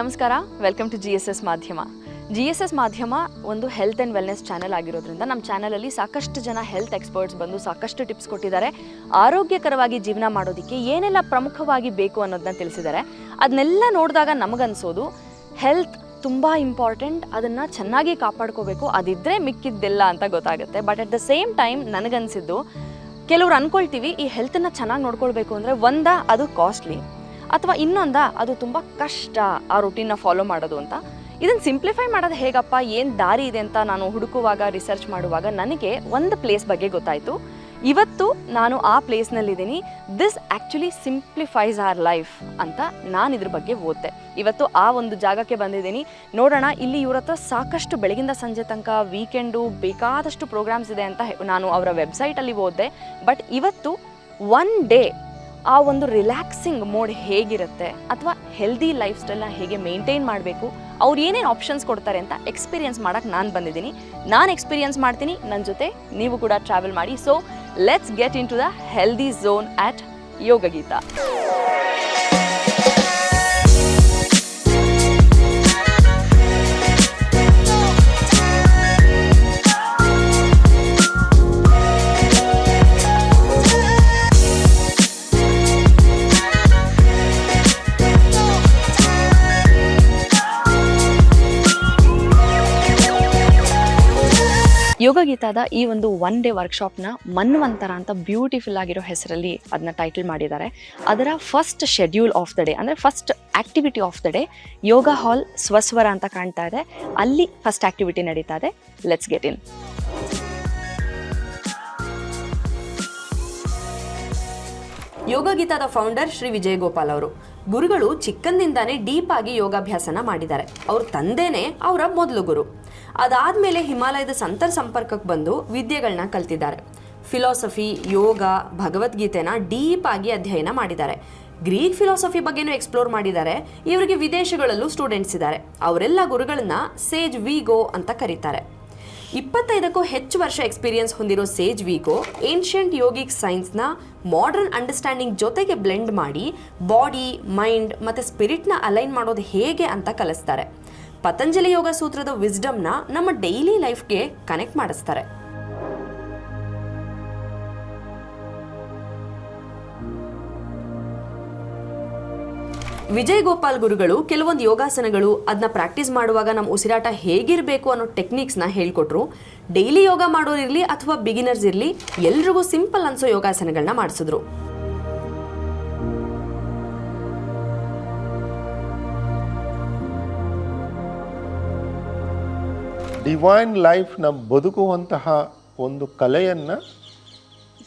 ನಮಸ್ಕಾರ welcome to G S S Madhyama G S S Madhyama ಒಂದು health and wellness channel ಆಗಿರೋದ್ರಿಂದ ನಮ್ಮ ಚಾನಲಲ್ಲಿ ಸಾಕಷ್ಟು ಜನ ಹೆಲ್ತ್ ಎಕ್ಸ್ಪರ್ಟ್ಸ್ ಬಂದು ಸಾಕಷ್ಟು ಟಿಪ್ಸ್ ಕೊಟ್ಟಿದ್ದಾರೆ. ಆರೋಗ್ಯಕರವಾಗಿ ಜೀವನ ಮಾಡೋದಕ್ಕೆ ಏನೆಲ್ಲ ಪ್ರಮುಖವಾಗಿ ಬೇಕು ಅನ್ನೋದನ್ನ ತಿಳಿಸಿದ್ದಾರೆ. ಅದನ್ನೆಲ್ಲ ನೋಡಿದಾಗ ನಮಗನ್ಸೋದು ಹೆಲ್ತ್ ತುಂಬ ಇಂಪಾರ್ಟೆಂಟ್ ಅದನ್ನು ಚೆನ್ನಾಗಿ ಕಾಪಾಡ್ಕೋಬೇಕು ಅದಿದ್ದರೆ ಮಿಕ್ಕಿದ್ದೆಲ್ಲ ಅಂತ ಗೊತ್ತಾಗುತ್ತೆ. But at the same time ನನಗನ್ಸಿದ್ದು, ಕೆಲವ್ರು ಅನ್ಕೊಳ್ತೀವಿ ಈ ಹೆಲ್ತನ್ನು ಚೆನ್ನಾಗಿ ನೋಡ್ಕೊಳ್ಬೇಕು ಅಂದರೆ ಒಂದ ಅದು ಕಾಸ್ಟ್ಲಿ ಅಥವಾ ಇನ್ನೊಂದ, ಅದು ತುಂಬ ಕಷ್ಟ ಆ ರುಟೀನ್ನ ಫಾಲೋ ಮಾಡೋದು ಅಂತ. ಇದನ್ನು ಸಿಂಪ್ಲಿಫೈ ಮಾಡೋದು ಹೇಗಪ್ಪ, ಏನು ದಾರಿ ಇದೆ ಅಂತ ನಾನು ಹುಡುಕುವಾಗ ರಿಸರ್ಚ್ ಮಾಡುವಾಗ ನನಗೆ ಒಂದು ಪ್ಲೇಸ್ ಬಗ್ಗೆ ಗೊತ್ತಾಯಿತು. ಇವತ್ತು ನಾನು ಆ ಪ್ಲೇಸ್ನಲ್ಲಿದ್ದೀನಿ this actually simplifies our life ಅಂತ ನಾನು ಇದ್ರ ಬಗ್ಗೆ ಓದ್ದೆ. ಇವತ್ತು ಆ ಒಂದು ಜಾಗಕ್ಕೆ ಬಂದಿದ್ದೀನಿ. ನೋಡೋಣ, ಇಲ್ಲಿ ಇವ್ರ ಹತ್ರ ಸಾಕಷ್ಟು ಬೆಳಗಿಂದ ಸಂಜೆ ತನಕ ವೀಕೆಂಡು ಬೇಕಾದಷ್ಟು ಪ್ರೋಗ್ರಾಮ್ಸ್ ಇದೆ ಅಂತ ನಾನು ಅವರ ವೆಬ್ಸೈಟಲ್ಲಿ ಓದಿದೆ. ಬಟ್ ಇವತ್ತು ಒನ್ ಡೇ ಆ ಒಂದು ರಿಲ್ಯಾಕ್ಸಿಂಗ್ ಮೋಡ್ ಹೇಗಿರುತ್ತೆ ಅಥವಾ ಹೆಲ್ದಿ ಲೈಫ್ ಸ್ಟೈಲ್ನ ಹೇಗೆ ಮೇಂಟೈನ್ ಮಾಡಬೇಕು, ಅವ್ರು ಏನೇನು ಆಪ್ಷನ್ಸ್ ಕೊಡ್ತಾರೆ ಅಂತ ಎಕ್ಸ್ಪೀರಿಯೆನ್ಸ್ ಮಾಡೋಕ್ಕೆ ನಾನು ಬಂದಿದ್ದೀನಿ. ನಾನು ಎಕ್ಸ್ಪೀರಿಯನ್ಸ್ ಮಾಡ್ತೀನಿ ನನ್ನ ಜೊತೆ ನೀವು ಕೂಡ ಟ್ರಾವೆಲ್ ಮಾಡಿ. So let's get in to the healthy zone at Yoga Yoga ಈ ಒಂದು ಒನ್ ಡೇ ವರ್ಕ್ಶಾಪ್ನ ಮನ್ವಂತರ ಅಂತ ಬ್ಯೂಟಿಫುಲ್ ಆಗಿರೋ ಹೆಸರಲ್ಲಿ ಅದನ್ನ ಟೈಟಲ್ ಮಾಡಿದ್ದಾರೆ. ಅದರ first schedule of the day ಅಂದರೆ first activity of the day yoga hall Swaswara ಅಂತ ಕಾಣ್ತಾ ಇದೆ. ಅಲ್ಲಿ ಫಸ್ಟ್ ಆಕ್ಟಿವಿಟಿ ನಡೀತಾ ಇದೆ. ಲೆಟ್ಸ್ ಗೆಟ್ ಇನ್ ಯೋಗ ಗೀತಾದ ಫೌಂಡರ್ ಶ್ರೀ ವಿಜಯ್ ಗೋಪಾಲ್ ಅವರು. ಗುರುಗಳು ಚಿಕ್ಕಂದಿಂದಾನೇ ಡೀಪ್ ಆಗಿ ಯೋಗಾಭ್ಯಾಸನ ಮಾಡಿದ್ದಾರೆ. ಅವ್ರ ತಂದೆನೇ ಅವರ ಮೊದಲು ಗುರು. ಅದಾದ್ಮೇಲೆ ಹಿಮಾಲಯದ ಸಂತರ ಸಂಪರ್ಕಕ್ಕೆ ಬಂದು ವಿದ್ಯೆಗಳನ್ನ ಕಲ್ತಿದ್ದಾರೆ. ಫಿಲಾಸಫಿ, ಯೋಗ, ಭಗವದ್ಗೀತೆನ ಡೀಪ್ ಆಗಿ ಅಧ್ಯಯನ ಮಾಡಿದ್ದಾರೆ. ಗ್ರೀಕ್ ಫಿಲಾಸಫಿ ಬಗ್ಗೆನೂ ಎಕ್ಸ್ಪ್ಲೋರ್ ಮಾಡಿದ್ದಾರೆ. ಇವರಿಗೆ ವಿದೇಶಗಳಲ್ಲೂ ಸ್ಟೂಡೆಂಟ್ಸ್ ಇದ್ದಾರೆ. ಅವರೆಲ್ಲ ಗುರುಗಳನ್ನ ಸೇಜ್ ವಿಗೋ ಅಂತ ಕರೀತಾರೆ. ಇಪ್ಪತ್ತೈದಕ್ಕೂ ಹೆಚ್ಚು ವರ್ಷ ಎಕ್ಸ್ಪೀರಿಯನ್ಸ್ ಹೊಂದಿರೋ ಸೇಜ್ ವಿಗೋ ಏನ್ಷಿಯಂಟ್ ಯೋಗಿಕ್ ಸೈನ್ಸ್ನ ಮಾಡರ್ನ್ ಅಂಡರ್ಸ್ಟ್ಯಾಂಡಿಂಗ್ ಜೊತೆಗೆ ಬ್ಲೆಂಡ್ ಮಾಡಿ ಬಾಡಿ ಮೈಂಡ್ ಮತ್ತು ಸ್ಪಿರಿಟ್ನ ಅಲೈನ್ ಮಾಡೋದು ಹೇಗೆ ಅಂತ ಕಲಿಸ್ತಾರೆ. ಪತಂಜಲಿ ಯೋಗ ಸೂತ್ರದ ವಿಸ್ಡಮ್ನ ನಮ್ಮ ಡೈಲಿ ಲೈಫ್ಗೆ ಕನೆಕ್ಟ್ ಮಾಡಿಸ್ತಾರೆ. ವಿಜಯ್ ಗೋಪಾಲ್ ಗುರುಗಳು ಕೆಲವೊಂದು ಯೋಗಾಸನಗಳು ಅದನ್ನ ಪ್ರಾಕ್ಟೀಸ್ ಮಾಡುವಾಗ ನಮ್ಮ ಉಸಿರಾಟ ಹೇಗಿರಬೇಕು ಅನ್ನೋ ಟೆಕ್ನಿಕ್ಸ್ನ ಹೇಳ್ಕೊಟ್ರು. ಡೈಲಿ ಯೋಗ ಮಾಡೋರಿರಲಿ ಅಥವಾ ಬಿಗಿನರ್ಸ್ ಇರಲಿ ಎಲ್ರಿಗೂ ಸಿಂಪಲ್ ಅನ್ಸೋ ಯೋಗಾಸನಗಳನ್ನ ಮಾಡಿಸಿದ್ರು. ಡಿವೈನ್ ಲೈಫ್ನ ಬದುಕುವಂತಹ ಒಂದು ಕಲೆಯನ್ನು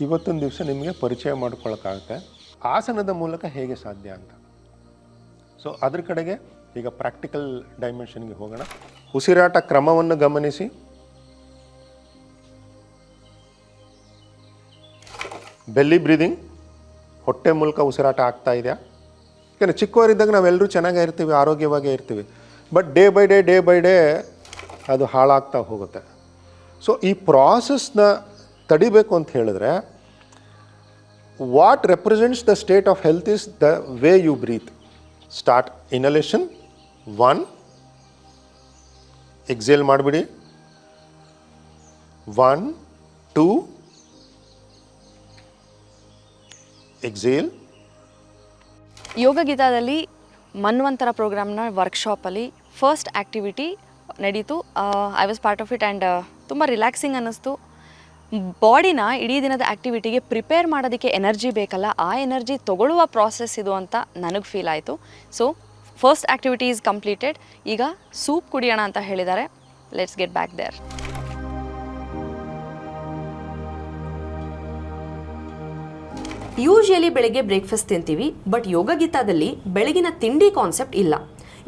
ಇವತ್ತೊಂದು ದಿವಸ ನಿಮಗೆ ಪರಿಚಯ ಮಾಡ್ಕೊಳ್ಳೋಕ್ಕಾಗತ್ತೆ ಆಸನದ ಮೂಲಕ ಹೇಗೆ ಸಾಧ್ಯ ಅಂತ. ಸೊ ಅದ್ರ ಕಡೆಗೆ ಈಗ ಪ್ರಾಕ್ಟಿಕಲ್ ಡೈಮೆನ್ಷನ್ಗೆ ಹೋಗೋಣ. ಉಸಿರಾಟ ಕ್ರಮವನ್ನು ಗಮನಿಸಿ. ಬೆಲ್ಲಿ ಬ್ರೀದಿಂಗ್ ಹೊಟ್ಟೆ ಮೂಲಕ ಉಸಿರಾಟ ಆಗ್ತಾ ಇದೆಯಾ? ಯಾಕಂದರೆ ಚಿಕ್ಕವರಿದ್ದಾಗ ನಾವೆಲ್ಲರೂ ಚೆನ್ನಾಗೇ ಇರ್ತೀವಿ, ಆರೋಗ್ಯವಾಗೇ ಇರ್ತೀವಿ. But day by day day by day ಅದು ಹಾಳಾಗ್ತಾ ಹೋಗುತ್ತೆ. ಸೊ ಈ ಪ್ರಾಸೆಸ್ನ ತಡಿಬೇಕು ಅಂತ ಹೇಳಿದ್ರೆ what represents the state of health is the way you breathe start inhalation one exhale ಮಾಡಿಬಿಡಿ. ಒನ್ ಟೂ ಎಕ್ಸೇಲ್ ಯೋಗ ಗೀತಾದಲ್ಲಿ ಮನ್ವಂತರ ಪ್ರೋಗ್ರಾಮ್ನ ವರ್ಕ್ಶಾಪಲ್ಲಿ ಫಸ್ಟ್ ಆ್ಯಕ್ಟಿವಿಟಿ ನಡೀತು. I was part of it and ತುಂಬ ರಿಲ್ಯಾಕ್ಸಿಂಗ್ ಅನ್ನಿಸ್ತು. ಬಾಡಿನ ಇಡೀ ದಿನದ ಆ್ಯಕ್ಟಿವಿಟಿಗೆ ಪ್ರಿಪೇರ್ ಮಾಡೋದಕ್ಕೆ ಎನರ್ಜಿ ಬೇಕಲ್ಲ, ಆ ಎನರ್ಜಿ ತಗೊಳ್ಳುವ ಪ್ರಾಸೆಸ್ ಇದು ಅಂತ ನನಗೆ ಫೀಲ್ ಆಯಿತು. So first activity is completed ಈಗ ಸೂಪ್ ಕುಡಿಯೋಣ ಅಂತ ಹೇಳಿದ್ದಾರೆ. Let's get back there usually ಬೆಳಗ್ಗೆ ಬ್ರೇಕ್ಫಾಸ್ಟ್ ತಿಂತೀವಿ ಬಟ್ ಯೋಗ ಗೀತಾದಲ್ಲಿ ಬೆಳಗಿನ ತಿಂಡಿ ಕಾನ್ಸೆಪ್ಟ್ ಇಲ್ಲ.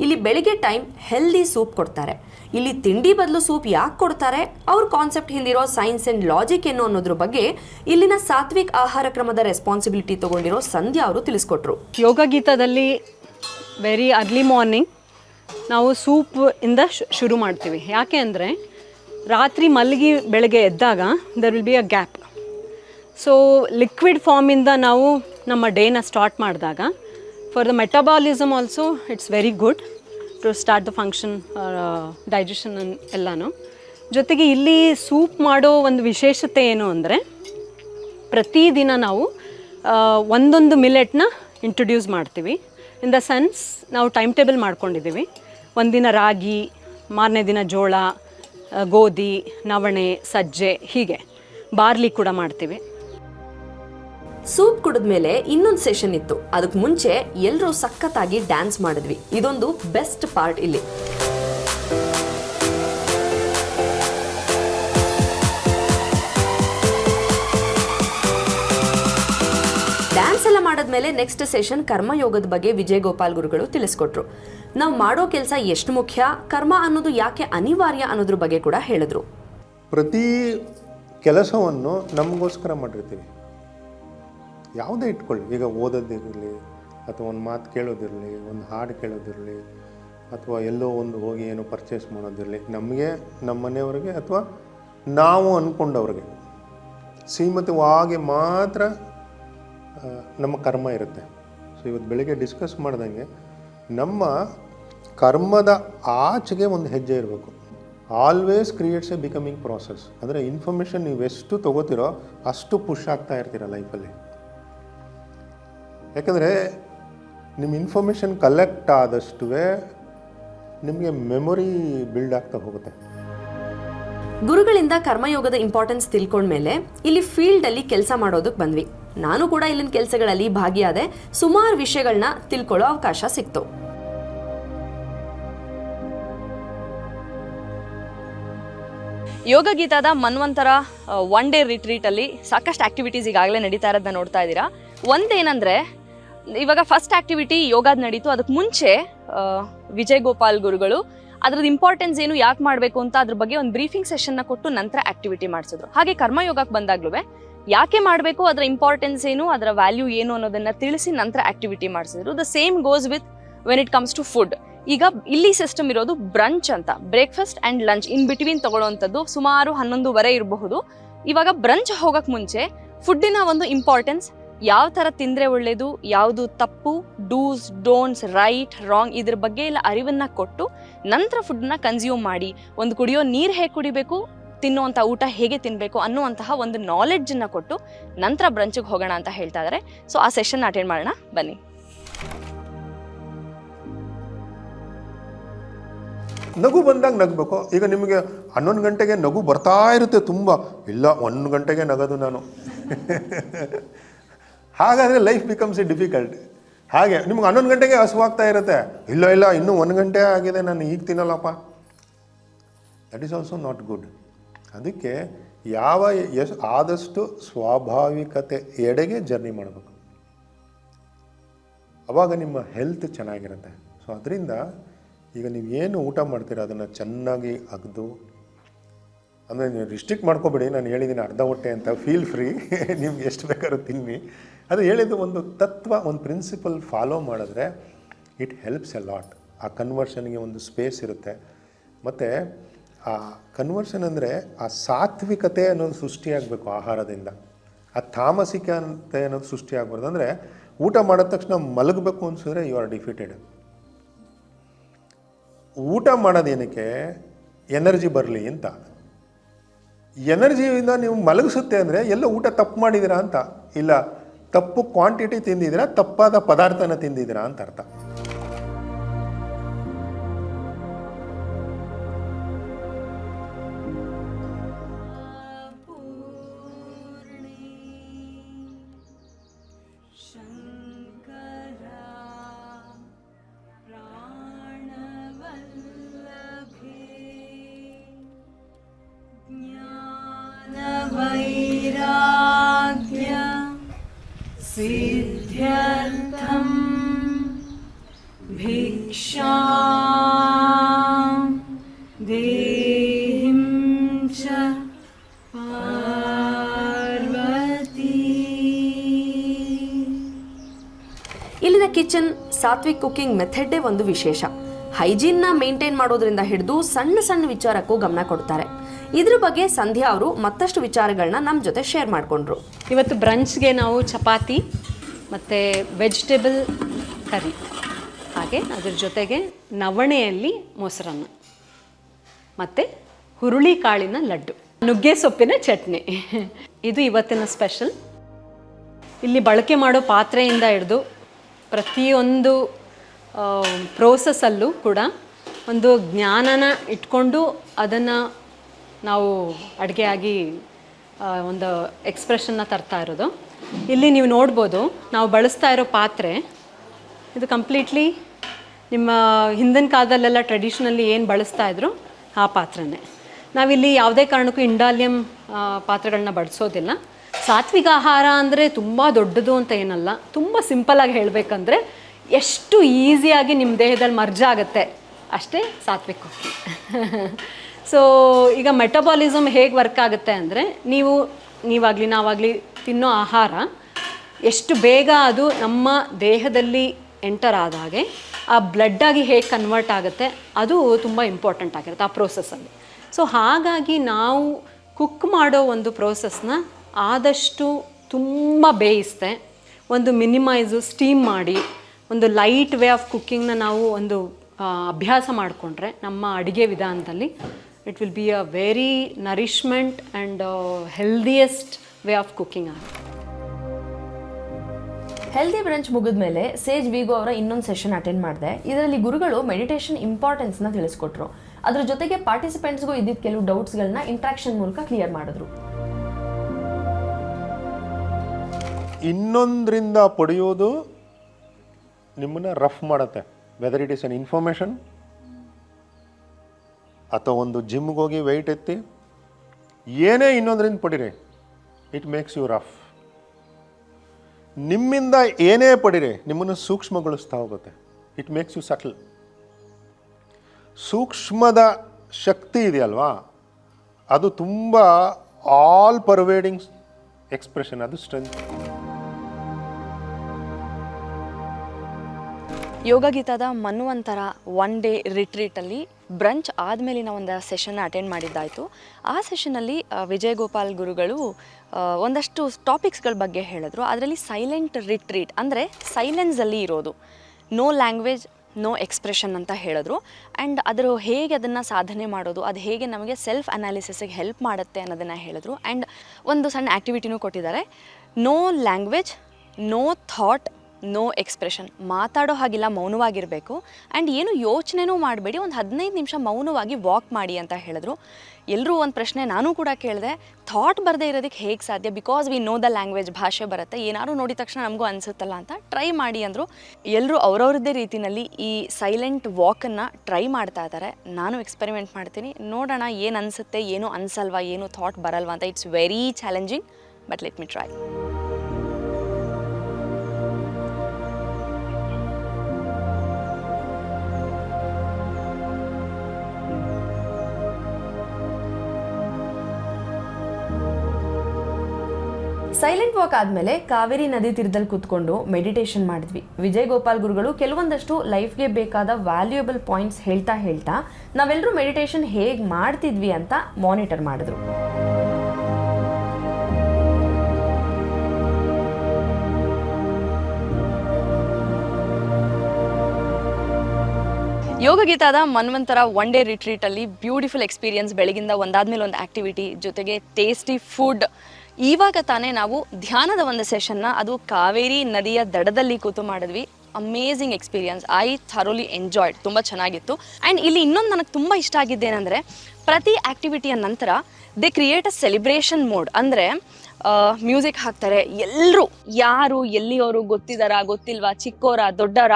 ಇಲ್ಲಿ ಬೆಳಿಗ್ಗೆ ಟೈಮ್ ಹೆಲ್ದಿ ಸೂಪ್ ಕೊಡ್ತಾರೆ. ಇಲ್ಲಿ ತಿಂಡಿ ಬದಲು ಸೂಪ್ ಯಾಕೆ ಕೊಡ್ತಾರೆ? ಅವ್ರ ಕಾನ್ಸೆಪ್ಟ್ ಹಿಂದಿರೋ ಸೈನ್ಸ್ ಅಂಡ್ ಲಾಜಿಕ್ ಏನು ಅನ್ನೋದ್ರ ಬಗ್ಗೆ ಇಲ್ಲಿನ ಸಾತ್ವಿಕ್ ಆಹಾರ ಕ್ರಮದ ರೆಸ್ಪಾನ್ಸಿಬಿಲಿಟಿ ತಗೊಂಡಿರೋ ಸಂಧ್ಯಾ ಅವರು ತಿಳಿಸ್ಕೊಟ್ರು. ಯೋಗ ಗೀತದಲ್ಲಿ ವೆರಿ ಅರ್ಲಿ ಮಾರ್ನಿಂಗ್ ನಾವು ಸೂಪ್ ಇಂದ ಶುರು ಮಾಡ್ತೀವಿ. ಯಾಕೆ ಅಂದರೆ ರಾತ್ರಿ ಮಲಗಿ ಬೆಳಗ್ಗೆ ಎದ್ದಾಗ there will be a gap so liquid ಫಾರ್ಮಿಂದ ನಾವು ನಮ್ಮ ಡೇನ ಸ್ಟಾರ್ಟ್ ಮಾಡಿದಾಗ for the metabolism also it's very good to start the function digestion ಎಲ್ಲನೂ ಜೊತೆಗೆ ಇಲ್ಲಿ ಸೂಪ್ ಮಾಡೋ ಒಂದು ವಿಶೇಷತೆ ಏನು ಅಂದರೆ ಪ್ರತಿದಿನ ನಾವು ಒಂದೊಂದು ಮಿಲೆಟ್ನ ಇಂಟ್ರೊಡ್ಯೂಸ್ ಮಾಡ್ತೀವಿ. ಇನ್ ದ ಸೆನ್ಸ್ ನಾವು ಟೈಮ್ ಟೇಬಲ್ ಮಾಡ್ಕೊಂಡಿದ್ದೀವಿ. ಒಂದಿನ ರಾಗಿ, ಮಾರನೇ ದಿನ ಜೋಳ ಗೋಧಿ, ನವಣೆ, ಸಜ್ಜೆ ಹೀಗೆ, ಬಾರ್ಲಿ ಕೂಡ ಮಾಡ್ತೀವಿ. ಸೂಪ್ ಕುಡಿದ್ಮೇಲೆ ಇನ್ನೊಂದು ಸೆಷನ್ ಇತ್ತು. ಅದಕ್ಕೆ ಮುಂಚೆ ಎಲ್ಲರೂ ಸಖತ್ತಾಗಿ ಡ್ಯಾನ್ಸ್ ಮಾಡಿದ್ವಿ. ಇದೊಂದು ಬೆಸ್ಟ್ ಪಾರ್ಟ್ ಇಲ್ಲಿ. ಡ್ಯಾನ್ಸ್ ಎಲ್ಲ ಮಾಡಿದ್ಮೇಲೆ ನೆಕ್ಸ್ಟ್ ಸೆಷನ್ ಕರ್ಮಯೋಗದ ಬಗ್ಗೆ ವಿಜಯ್ ಗೋಪಾಲ್ ಗುರುಗಳು ತಿಳಿಸ್ಕೊಟ್ರು. ನಾವು ಮಾಡೋ ಕೆಲಸ ಎಷ್ಟು ಮುಖ್ಯ, ಕರ್ಮ ಅನ್ನೋದು ಯಾಕೆ ಅನಿವಾರ್ಯ ಅನ್ನೋದ್ರ ಬಗ್ಗೆ ಕೂಡ ಹೇಳಿದ್ರು. ಪ್ರತಿ ಕೆಲಸವನ್ನು ನಮಗೋಸ್ಕರ ಮಾಡಿರ್ತೀವಿ. ಯಾವುದೇ ಇಟ್ಕೊಳ್ಳಿ. ಈಗ ಓದೋದಿರಲಿ, ಅಥವಾ ಒಂದು ಮಾತು ಕೇಳೋದಿರಲಿ, ಒಂದು ಹಾಡು ಕೇಳೋದಿರಲಿ, ಅಥವಾ ಎಲ್ಲೋ ಒಂದು ಹೋಗಿ ಏನೋ ಪರ್ಚೇಸ್ ಮಾಡೋದಿರಲಿ, ನಮಗೆ, ನಮ್ಮ ಮನೆಯವ್ರಿಗೆ ಅಥವಾ ನಾವು ಅಂದ್ಕೊಂಡವ್ರಿಗೆ ಸೀಮಿತವಾಗಿ ಮಾತ್ರ ನಮ್ಮ ಕರ್ಮ ಇರುತ್ತೆ. ಸೊ ಇವತ್ತು ಬೆಳಿಗ್ಗೆ ಡಿಸ್ಕಸ್ ಮಾಡ್ದಂಗೆ ನಮ್ಮ ಕರ್ಮದ ಆಚೆಗೆ ಒಂದು ಹೆಜ್ಜೆ ಇರಬೇಕು. Always creates a becoming process ಅಂದರೆ ಇನ್ಫಾರ್ಮೇಷನ್ ನೀವು ಎಷ್ಟು ತೊಗೋತಿರೋ ಅಷ್ಟು ಪುಷ್ ಆಗ್ತಾ ಇರ್ತೀರ ಲೈಫಲ್ಲಿ ಯಾಕಂದರೆ ನಿಮ್ಮ ಇನ್ಫಾರ್ಮೇಷನ್ ಕಲೆಕ್ಟ್ ಆದಷ್ಟು ನಿಮಗೆ ಮೆಮೊರಿ ಬಿಲ್ಡ್ ಆಗ್ತಾ ಹೋಗುತ್ತೆ. ಗುರುಗಳಿಂದ ಕರ್ಮಯೋಗದ ಇಂಪಾರ್ಟೆನ್ಸ್ ತಿಳ್ಕೊಂಡ್ಮೇಲೆ ಇಲ್ಲಿ ಫೀಲ್ಡ್ ಅಲ್ಲಿ ಕೆಲಸ ಮಾಡೋದಕ್ಕೆ ಬಂದ್ವಿ. ನಾನು ಕೂಡ ಇಲ್ಲಿನ ಕೆಲಸಗಳಲ್ಲಿ ಭಾಗಿಯಾದೆ ಸುಮಾರು ವಿಷಯಗಳನ್ನ ತಿಳ್ಕೊಳ್ಳೋ ಅವಕಾಶ ಸಿಕ್ತು. ಯೋಗ ಗೀತಾದ ಮನ್ವಂತರ ಒನ್ ಡೇ ರಿಟ್ರೀಟಲ್ಲಿ ಸಾಕಷ್ಟು ಆಕ್ಟಿವಿಟೀಸ್ ಈಗಾಗಲೇ ನಡೀತಾ ಇರೋದನ್ನ ನೋಡ್ತಾ ಇದ್ದೀರಾ. ಒಂದೇನಂದ್ರೆ ಇವಾಗ ಫಸ್ಟ್ ಆಕ್ಟಿವಿಟಿ ಯೋಗಾದ್ ನಡೀತು. ಅದಕ್ಕೆ ಮುಂಚೆ ವಿಜಯ್ ಗೋಪಾಲ್ ಗುರುಗಳು ಅದ್ರದ್ದು ಇಂಪಾರ್ಟೆನ್ಸ್ ಏನು ಯಾಕೆ ಮಾಡಬೇಕು ಅಂತ ಅದ್ರ ಬಗ್ಗೆ ಒಂದು ಬ್ರೀಫಿಂಗ್ ಸೆಷನ್ನ ಕೊಟ್ಟು ನಂತರ ಆಕ್ಟಿವಿಟಿ ಮಾಡಿಸಿದ್ರು. ಹಾಗೆ ಕರ್ಮಯೋಗಕ್ಕೆ ಬಂದಾಗ್ಲೂ ಯಾಕೆ ಮಾಡಬೇಕು, ಅದರ ಇಂಪಾರ್ಟೆನ್ಸ್ ಏನು, ಅದರ ವ್ಯಾಲ್ಯೂ ಏನು ಅನ್ನೋದನ್ನ ತಿಳಿಸಿ ನಂತರ ಆಕ್ಟಿವಿಟಿ ಮಾಡಿಸಿದ್ರು. The same goes with when it comes to food ಈಗ ಇಲ್ಲಿ ಸಿಸ್ಟಮ್ ಇರೋದು ಬ್ರಂಚ್ ಅಂತ. Breakfast and lunch in between ತಗೊಳ್ಳೋವಂಥದ್ದು ಸುಮಾರು ಹನ್ನೊಂದುವರೆ ಇರಬಹುದು. ಇವಾಗ ಬ್ರಂಚ್ ಹೋಗೋಕ್ಕೆ ಮುಂಚೆ ಫುಡ್ಡಿನ ಒಂದು ಇಂಪಾರ್ಟೆನ್ಸ್ ಯಾವ ಥರ ತಿಂದರೆ ಒಳ್ಳೆಯದು ಯಾವುದು ತಪ್ಪು ಡೂಸ್ ಡೋನ್ಸ್ ರೈಟ್ ರಾಂಗ್ ಇದ್ರ ಬಗ್ಗೆ ಎಲ್ಲ ಅರಿವನ್ನು ಕೊಟ್ಟು ನಂತರ ಫುಡ್ನ ಕನ್ಸ್ಯೂಮ್ ಮಾಡಿ, ಒಂದು ಕುಡಿಯೋ ನೀರು ಹೇಗೆ ಕುಡಿಬೇಕು ತಿನ್ನುವಂಥ ಊಟ ಹೇಗೆ ತಿನ್ನಬೇಕು ಅನ್ನುವಂತಹ ಒಂದು ನಾಲೆಡ್ಜನ್ನು ಕೊಟ್ಟು ನಂತರ ಬ್ರಂಚಿಗೆ ಹೋಗೋಣ ಅಂತ ಹೇಳ್ತಾ ಇದ್ದಾರೆ ಸೊ ಆ ಸೆಷನ್ ಅಟೆಂಡ್ ಮಾಡೋಣ. ಬನ್ನಿ. ನಗು ಬಂದಾಗ ನಗಬೇಕು. ಈಗ ನಿಮಗೆ ಹನ್ನೊಂದು ಗಂಟೆಗೆ ನಗು ಬರ್ತಾ ಇರುತ್ತೆ ತುಂಬ. ಇಲ್ಲ, ಒಂದು ಗಂಟೆಗೆ ನಗದು ನಾನು. ಹಾಗಾದರೆ ಲೈಫ್ ಬಿಕಮ್ಸ್ ಎ ಡಿಫಿಕಲ್ಟ್ ಹಾಗೆ, ನಿಮ್ಗೆ ಹನ್ನೊಂದು ಗಂಟೆಗೆ ಹಸುವಾಗ್ತಾ ಇರುತ್ತೆ. ಇಲ್ಲ ಇಲ್ಲ, ಇನ್ನೂ ಒಂದು ಗಂಟೆ ಆಗಿದೆ, ನಾನು ಈಗ ತಿನ್ನಲ್ಲಪ್ಪ. That is also not good ಅದಕ್ಕೆ ಯಾವ ಎಸ್ ಆದಷ್ಟು ಸ್ವಾಭಾವಿಕತೆ ಎಡೆಗೆ ಜರ್ನಿ ಮಾಡಬೇಕು. ಅವಾಗ ನಿಮ್ಮ ಹೆಲ್ತ್ ಚೆನ್ನಾಗಿರುತ್ತೆ. ಸೊ ಅದರಿಂದ ಈಗ ನೀವು ಏನು ಊಟ ಮಾಡ್ತೀರ, ಅದನ್ನು ಚೆನ್ನಾಗಿ ಅಗ್ದು. ಅಂದರೆ ನೀವು ರಿಸ್ಟ್ರಿಕ್ಟ್ ಮಾಡ್ಕೋಬೇಡಿ, ನಾನು ಹೇಳಿದ್ದೀನಿ ಅರ್ಧ ಹೊಟ್ಟೆ ಅಂತ ಫೀಲ್ ಫ್ರೀ ನಿಮ್ಗೆ ಎಷ್ಟು ಬೇಕಾದ್ರೂ ತಿನ್ನಿ. ಅದು ಹೇಳಿದ್ದು ಒಂದು ತತ್ವ, ಒಂದು ಪ್ರಿನ್ಸಿಪಲ್ ಫಾಲೋ ಮಾಡಿದ್ರೆ ಇಟ್ ಹೆಲ್ಪ್ಸ್ ಎ ಲಾಟ್ ಆ ಕನ್ವರ್ಷನ್ಗೆ ಒಂದು ಸ್ಪೇಸ್ ಇರುತ್ತೆ. ಮತ್ತು ಆ ಕನ್ವರ್ಷನ್ ಅಂದರೆ ಆ ಸಾತ್ವಿಕತೆ ಅನ್ನೋದು ಸೃಷ್ಟಿಯಾಗಬೇಕು ಆಹಾರದಿಂದ. ಆ ತಾಮಸಿಕತೆ ಅನ್ನೋದು ಸೃಷ್ಟಿಯಾಗಬಾರ್ದು ಅಂದರೆ ಊಟ ಮಾಡಿದ ತಕ್ಷಣ ಮಲಗಬೇಕು ಅನಿಸಿದ್ರೆ ಯು ಆರ್ ಡಿಫೀಟೆಡ್ ಊಟ ಮಾಡೋದೇನಕ್ಕೆ? ಎನರ್ಜಿ ಬರಲಿ ಅಂತ. ಎನರ್ಜಿಯಿಂದ ನೀವು ಮಲಗಿಸುತ್ತೆ ಅಂದರೆ ಎಲ್ಲ ಊಟ ತಪ್ಪು ಮಾಡಿದ್ದೀರಾ ಅಂತ? ಇಲ್ಲ. ತಪ್ಪು ಕ್ವಾಂಟಿಟಿ ತಿಂದಿದ್ದೀರಾ ತಪ್ಪಾದ ಪದಾರ್ಥನ ತಿಂದಿದ್ದೀರಾ ಅಂತ ಅರ್ಥ. ಕಿಚನ್ ಸಾತ್ವಿಕ್ ಕುಕಿಂಗ್ ಮೆಥಡೇ ಒಂದು ವಿಶೇಷ. ಹೈಜೀನ್ನ ಮೇಂಟೈನ್ ಮಾಡೋದ್ರಿಂದ ಹಿಡಿದು ಸಣ್ಣ ಸಣ್ಣ ವಿಚಾರಕ್ಕೂ ಗಮನ ಕೊಡ್ತಾರೆ. ಇದ್ರ ಬಗ್ಗೆ ಸಂಧ್ಯಾ ಅವರು ಮತ್ತಷ್ಟು ವಿಚಾರಗಳನ್ನ ನಮ್ಮ ಜೊತೆ ಶೇರ್ ಮಾಡಿಕೊಂಡ್ರು. ಇವತ್ತು ಬ್ರಂಚ್ಗೆ ನಾವು ಚಪಾತಿ, ಮತ್ತು ವೆಜಿಟೇಬಲ್ ಕರಿ. ಹಾಗೆ ಅದ್ರ ಜೊತೆಗೆ ನವಣೆಯಲ್ಲಿ ಮೊಸರನ್ನ, ಮತ್ತು ಹುರುಳಿಕಾಳಿನ ಲಡ್ಡು, ನುಗ್ಗೆ ಸೊಪ್ಪಿನ ಚಟ್ನಿ. ಇದು ಇವತ್ತಿನ ಸ್ಪೆಷಲ್. ಇಲ್ಲಿ ಬಳಕೆ ಮಾಡೋ ಪಾತ್ರೆಯಿಂದ ಹಿಡಿದು ಪ್ರತಿಯೊಂದು ಪ್ರೋಸೆಸ್ಸಲ್ಲೂ ಕೂಡ ಒಂದು ಜ್ಞಾನನ ಇಟ್ಕೊಂಡು ಅದನ್ನು ನಾವು ಅಡುಗೆಯಾಗಿ ಒಂದು ಎಕ್ಸ್ಪ್ರೆಷನ್ನ ತರ್ತಾ ಇರೋದು. ಇಲ್ಲಿ ನೀವು ನೋಡ್ಬೋದು, ನಾವು ಬಳಸ್ತಾ ಇರೋ ಪಾತ್ರೆ, ಇದು ಕಂಪ್ಲೀಟ್ಲಿ ನಿಮ್ಮ ಹಿಂದಿನ ಕಾಲದಲ್ಲೆಲ್ಲ ಟ್ರೆಡಿಷ್ನಲ್ಲಿ ಏನು ಬಳಸ್ತಾ ಇದ್ರು ಆ ಪಾತ್ರೆನೇ. ನಾವಿಲ್ಲಿ ಯಾವುದೇ ಕಾರಣಕ್ಕೂ ಇಂಡಾಲಿಯಂ ಪಾತ್ರೆಗಳನ್ನ ಬಳಸೋದಿಲ್ಲ ಸಾತ್ವಿಕ ಆಹಾರ ಅಂದರೆ ತುಂಬ ದೊಡ್ಡದು ಅಂತ ಏನಲ್ಲ, ತುಂಬ ಸಿಂಪಲಾಗಿ ಹೇಳಬೇಕಂದ್ರೆ ಎಷ್ಟು ಈಸಿಯಾಗಿ ನಿಮ್ಮ ದೇಹದಲ್ಲಿ ಮರ್ಜ ಆಗುತ್ತೆ, ಅಷ್ಟೇ ಸಾತ್ವಿಕ. ಸೊ ಈಗ ಮೆಟಬಾಲಿಸಮ್ ಹೇಗೆ ವರ್ಕ್ ಆಗುತ್ತೆ ಅಂದರೆ ನೀವು, ನೀವಾಗಲಿ ನಾವಾಗಲಿ ತಿನ್ನೋ ಆಹಾರ, ಎಷ್ಟು ಬೇಗ ಅದು ನಮ್ಮ ದೇಹದಲ್ಲಿ ಎಂಟರ್ ಆದಾಗೆ ಆ ಬ್ಲಡ್ಡಾಗಿ ಹೇಗೆ ಕನ್ವರ್ಟ್ ಆಗುತ್ತೆ, ಅದು ತುಂಬ ಇಂಪಾರ್ಟೆಂಟ್ ಆಗಿರುತ್ತೆ ಆ ಪ್ರೋಸೆಸ್ಸಲ್ಲಿ ಸೊ ಹಾಗಾಗಿ ನಾವು ಕುಕ್ ಮಾಡೋ ಒಂದು ಪ್ರೋಸೆಸ್ನ ಆದಷ್ಟು ತುಂಬ ಬೇಯಿಸ್ತೆ ಒಂದು ಮಿನಿಮೈಸು ಸ್ಟೀಮ್ ಮಾಡಿ, ಒಂದು ಲೈಟ್ ವೇ ಆಫ್ ಕುಕ್ಕಿಂಗ್ನ ನಾವು ಒಂದು ಅಭ್ಯಾಸ ಮಾಡಿಕೊಂಡ್ರೆ ನಮ್ಮ ಅಡುಗೆ ವಿಧಾನದಲ್ಲಿ it will be a very nourishment and healthiest way of cooking ಆಗುತ್ತೆ. ಹೆಲ್ದಿ ಬ್ರಂಚ್ ಮುಗಿದ್ಮೇಲೆ ಸೇಜ್ ವಿಗೋ ಅವರ ಇನ್ನೊಂದು ಸೆಷನ್ ಅಟೆಂಡ್ ಮಾಡಿದೆ. ಇದರಲ್ಲಿ ಗುರುಗಳು ಮೆಡಿಟೇಷನ್ ಇಂಪಾರ್ಟೆನ್ಸ್ನ ತಿಳಿಸ್ಕೊಟ್ರು. ಅದ್ರ ಜೊತೆಗೆ ಪಾರ್ಟಿಸಿಪೆಂಟ್ಸ್ಗೂ ಇದ್ದಿದ್ದ ಕೆಲವು ಡೌಟ್ಸ್ಗಳನ್ನ ಇಂಟ್ರಾಕ್ಷನ್ ಮೂಲಕ ಕ್ಲಿಯರ್ ಮಾಡಿದ್ರು. ಇನ್ನೊಂದರಿಂದ ಪಡೆಯೋದು ನಿಮ್ಮನ್ನು ರಫ್ ಮಾಡುತ್ತೆ. Whether it is an information ಅಥವಾ ಒಂದು ಜಿಮ್ಗೆ ಹೋಗಿ ವೆಯ್ಟ್ ಎತ್ತಿ, ಏನೇ ಇನ್ನೊಂದರಿಂದ ಪಡಿರಿ ಇಟ್ ಮೇಕ್ಸ್ ಯು ರಫ್ ನಿಮ್ಮಿಂದ ಏನೇ ಪಡಿರಿ, ನಿಮ್ಮನ್ನು ಸೂಕ್ಷ್ಮಗೊಳಿಸ್ತಾ ಹೋಗುತ್ತೆ. ಇಟ್ ಮೇಕ್ಸ್ ಯು ಸಟಲ್ ಸೂಕ್ಷ್ಮದ ಶಕ್ತಿ ಇದೆಯಲ್ವಾ? ಅದು ತುಂಬ ಆಲ್ ಪರ್ವೇಡಿಂಗ್ ಎಕ್ಸ್ಪ್ರೆಷನ್ ಅದು ಸ್ಟ್ರೆಂತ್ ಯೋಗ ಗೀತಾದ ಮನ್ವಂತರ ಒನ್ ಡೇ ರಿಟ್ರೀಟಲ್ಲಿ ಬ್ರಂಚ್ ಆದಮೇಲಿನ ಒಂದು ಸೆಷನ್ ಅಟೆಂಡ್ ಮಾಡಿದ್ದಾಯಿತು. ಆ ಸೆಷನಲ್ಲಿ ವಿಜಯ್ ಗೋಪಾಲ್ ಗುರುಗಳು ಒಂದಷ್ಟು ಟಾಪಿಕ್ಸ್ಗಳ ಬಗ್ಗೆ ಹೇಳಿದ್ರು. ಅದರಲ್ಲಿ ಸೈಲೆಂಟ್ ರಿಟ್ರೀಟ್ ಅಂದರೆ ಸೈಲೆನ್ಸಲ್ಲಿ ಇರೋದು. ನೋ ಲ್ಯಾಂಗ್ವೇಜ್ ನೋ ಎಕ್ಸ್ಪ್ರೆಷನ್ ಅಂತ ಹೇಳಿದ್ರು. ಆ್ಯಂಡ್ ಅದರ ಹೇಗೆ ಅದನ್ನು ಸಾಧನೆ ಮಾಡೋದು, ಅದು ಹೇಗೆ ನಮಗೆ ಸೆಲ್ಫ್ ಅನಾಲಿಸಿಸಿಗೆ ಹೆಲ್ಪ್ ಮಾಡುತ್ತೆ ಅನ್ನೋದನ್ನು ಹೇಳಿದ್ರು. ಆ್ಯಂಡ್ ಒಂದು ಸಣ್ಣ ಆ್ಯಕ್ಟಿವಿಟಿನೂ ಕೊಟ್ಟಿದ್ದಾರೆ. No language no thought no expression, ಮಾತಾಡೋ ಹಾಗಿಲ್ಲ, ಮೌನವಾಗಿರಬೇಕು. ಆ್ಯಂಡ್ ಏನು ಯೋಚನೆನೂ ಮಾಡಬೇಡಿ, ಒಂದು ಹದಿನೈದು ನಿಮಿಷ ಮೌನವಾಗಿ ವಾಕ್ ಮಾಡಿ ಅಂತ ಹೇಳಿದ್ರು. ಎಲ್ಲರೂ ಒಂದು ಪ್ರಶ್ನೆ ನಾನು ಕೂಡ ಕೇಳಿದೆ, ಥಾಟ್ ಬರದೇ ಇರೋದಕ್ಕೆ ಹೇಗೆ ಸಾಧ್ಯ? Because we know the language ಭಾಷೆ ಬರುತ್ತೆ ಏನಾದ್ರು ನೋಡಿದ ತಕ್ಷಣ ನಮಗೂ ಅನಿಸುತ್ತಲ್ಲ ಅಂತ ಟ್ರೈ ಮಾಡಿ ಅಂದರು. ಎಲ್ಲರೂ ಅವರವ್ರದ್ದೇ ರೀತಿಯಲ್ಲಿ ಈ ಸೈಲೆಂಟ್ ವಾಕನ್ನು ಟ್ರೈ ಮಾಡ್ತಾ ಇದ್ದಾರೆ ನಾನು ಎಕ್ಸ್ಪೆರಿಮೆಂಟ್ ಮಾಡ್ತೀನಿ. ನೋಡೋಣ ಏನು ಅನಿಸುತ್ತೆ, ಏನು ಅನಿಸಲ್ವಾ, ಏನು ಥಾಟ್ ಬರಲ್ವಾ ಅಂತ. It's very challenging but let me try silent walk ಆದಮೇಲೆ ಕಾವೇರಿ ನದಿ ತೀರದಲ್ಲಿ ಕೂತ್ಕೊಂಡು ಮೆಡಿಟೇಷನ್ ಮಾಡಿದ್ವಿ. ವಿಜಯ್ ಗೋಪಾಲ್ ಗುರುಗಳು ಕೆಲವೊಂದಷ್ಟು ಲೈಫ್ಗೆ ಬೇಕಾದ ವ್ಯಾಲ್ಯೂಯಬಲ್ ಪಾಯಿಂಟ್ಸ್ ಹೇಳ್ತಾ ಹೇಳ್ತಾ ನಾವೆಲ್ಲರೂ ಮೆಡಿಟೇಷನ್ ಹೇಗೆ ಮಾಡ್ತಿದ್ವಿ ಅಂತ ಮಾನಿಟರ್ ಮಾಡಿದ್ರು. ಯೋಗ ಗೀತಾದ ಮನ್ವಂತರ ಒನ್ ಡೇ ರಿಟ್ರೀಟಲ್ಲಿ ಬ್ಯೂಟಿಫುಲ್ ಎಕ್ಸ್ಪೀರಿಯನ್ಸ್ ಬೆಳಗಿಂದ ಒಂದಾದ್ಮೇಲೆ ಒಂದು ಆಕ್ಟಿವಿಟಿ ಜೊತೆಗೆ ಟೇಸ್ಟಿ ಫುಡ್ ಇವಾಗ ತಾನೇ ನಾವು ಧ್ಯಾನದ ಒಂದು ಸೆಷನ್ನ ಅದು ಕಾವೇರಿ ನದಿಯ ದಡದಲ್ಲಿ ಕೂತು ಮಾಡಿದ್ವಿ. Amazing experience I thoroughly enjoyed ತುಂಬ ಚೆನ್ನಾಗಿತ್ತು. ಆ್ಯಂಡ್ ಇಲ್ಲಿ ಇನ್ನೊಂದು ನನಗೆ ತುಂಬ ಇಷ್ಟ ಆಗಿದ್ದೇನೆಂದರೆ, ಪ್ರತಿ ಆ್ಯಕ್ಟಿವಿಟಿಯ ನಂತರ they create a celebration mode ಅಂದರೆ ಮ್ಯೂಸಿಕ್ ಹಾಕ್ತಾರೆ. ಎಲ್ಲರೂ ಯಾರು, ಎಲ್ಲಿಯವರು ಗೊತ್ತಿದಾರ ಗೊತ್ತಿಲ್ವಾ, ಚಿಕ್ಕೋರ ದೊಡ್ಡವರ